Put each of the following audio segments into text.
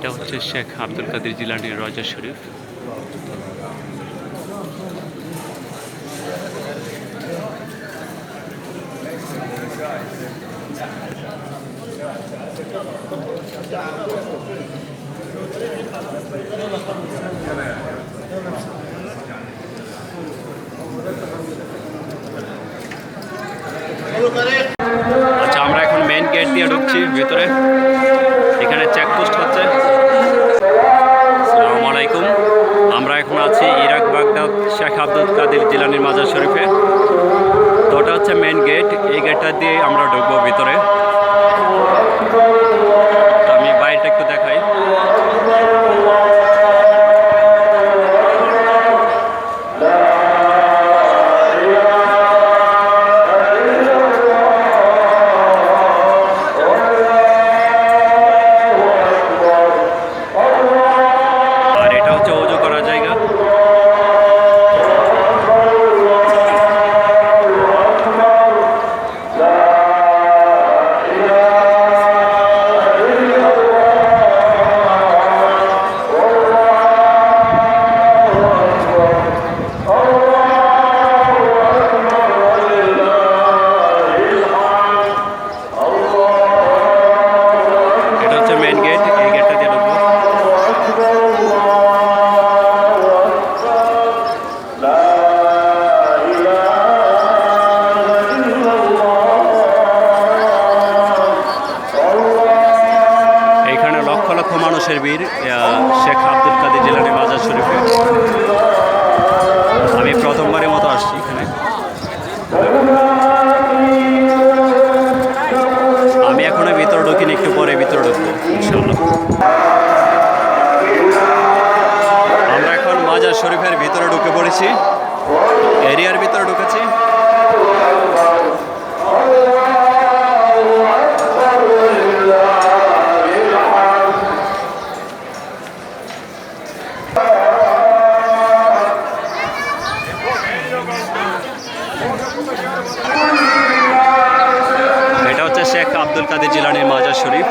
এটা হচ্ছে শেখ আব্দুল কাদের জিলানির রজা শরীফ। আচ্ছা আমরা এখন মেইন গেট দিয়ে ঢুকছি, ভিতরে। আব্দুল কাদের জিলানির মাজার শরীফে। তো ওটা হচ্ছে মেন গেট এই গেটটা দিয়ে আমরা ঢুকবো ভিতরে। কাদের বাজার শরীফে। আমি প্রথমবারের মতো আসছি এখানে। আমি এখনও ভিতরে ঢুকিনি, একটু পরে ভিতরে ঢুকবো আমরা এখন মাজার শরীফের ভিতরে ঢুকে পড়েছি। এরিয়ার ভিতরে ঢুকেছি। এটা হচ্ছে শেখ আব্দুল কাদের জিলানির মাজার শরীফ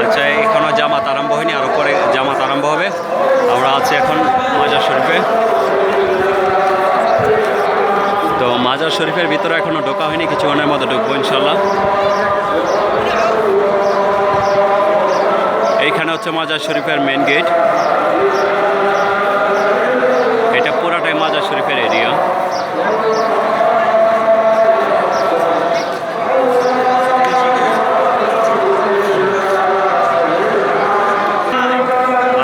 আচ্ছা এখনও জামাত আরম্ভ হয়নি আরও পরে জামাত আরম্ভ হবে আমরা আছি এখন মাজার শরীফে তো মাজার শরীফের ভিতরে এখনও ঢোকা হয়নি কিছুক্ষণের মতো ঢুকবো ইনশাল্লাহ এইখানে হচ্ছে মাজার শরীফের মেন গেট এটা পুরাটাই মাজার শরীফের এরিয়া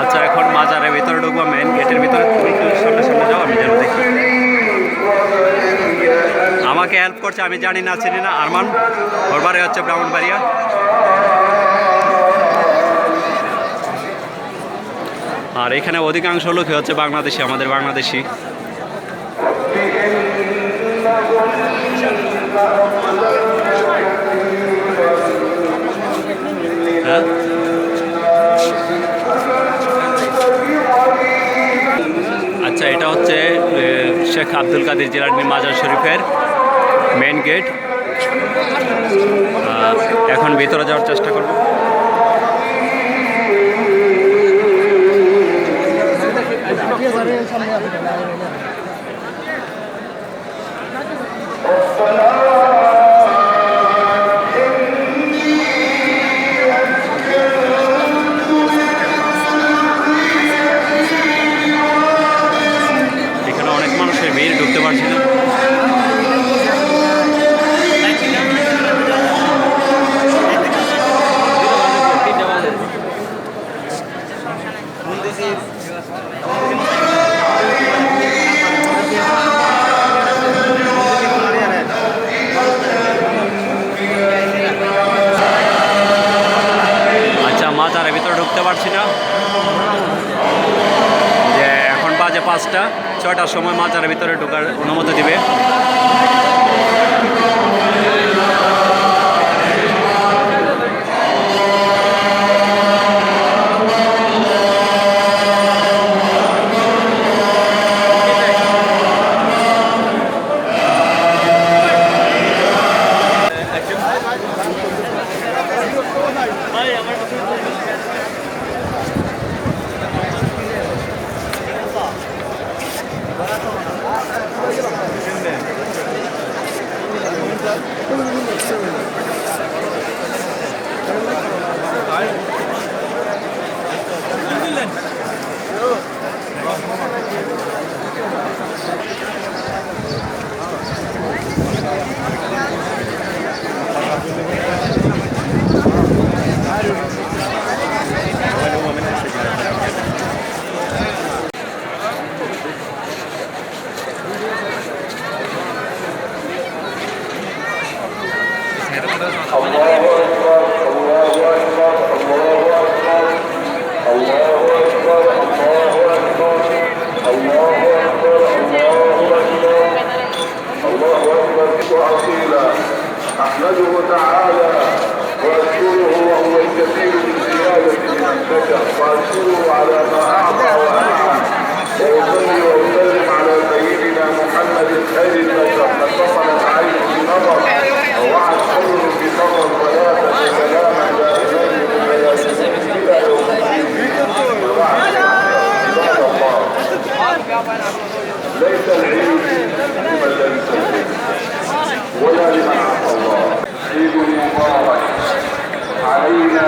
আচ্ছা এখন মাজারের ভিতরে ঢুকবো মেন গেটের ভিতরে তুমি একটু সামনে সামনে যাও আমি যেন দেখি করছে আমি জানি না, চিনি না। আরমান ওর বাড়ি হচ্ছে ব্রাহ্মণবাড়িয়া। আর এখানে অধিকাংশ লোকই হচ্ছে বাংলাদেশি, আমাদের বাংলাদেশি। হ্যাঁ? আচ্ছা এটা হচ্ছে শেখ আব্দুল কাদের জিলানি মাজার শরীফের মেন গেট এখন ভেতরে যাওয়ার চেষ্টা করব। এখানে ঢুকতে পারছি না। যে এখন বাজে পাঁচটা ছয়টার সময় মাজারের ভিতরে ঢোকার অনুমতি দিবে। Pero no. بك واشكره على ما أعطى وانعم واصلي واسلم على سيدنا محمد خير البشر اتصلت عينه بنظر ووعد حمر بنظر ثلاثة سلاما إلى يوم الدين ليس العيد لمن لم ولا لمن عصى الله. عيد مبارك علينا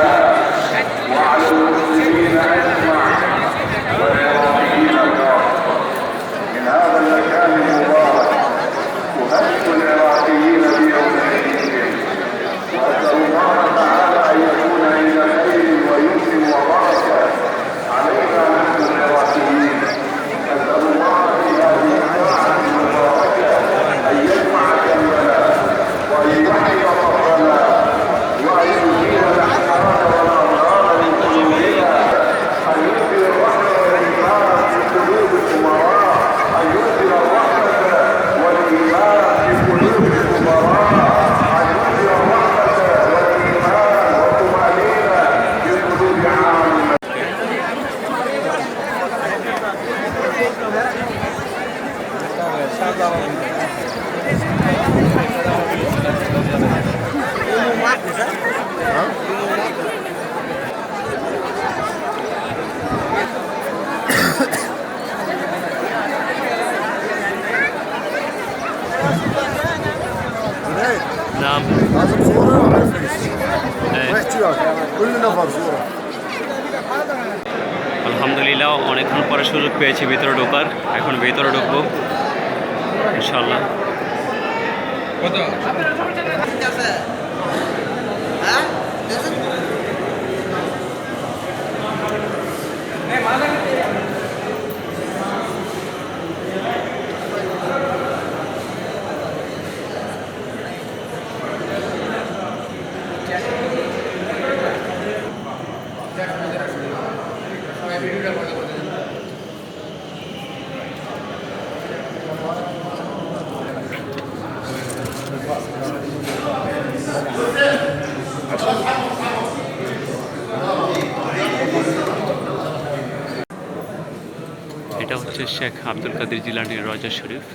পরে সুযোগ পেয়েছি ভিতরে ঢোকার। এখন ভিতরে ঢুকবো। ইনশাল্লাহ এটা হচ্ছে শেখ আব্দুল কাদের জিলানির রজা শরীফ।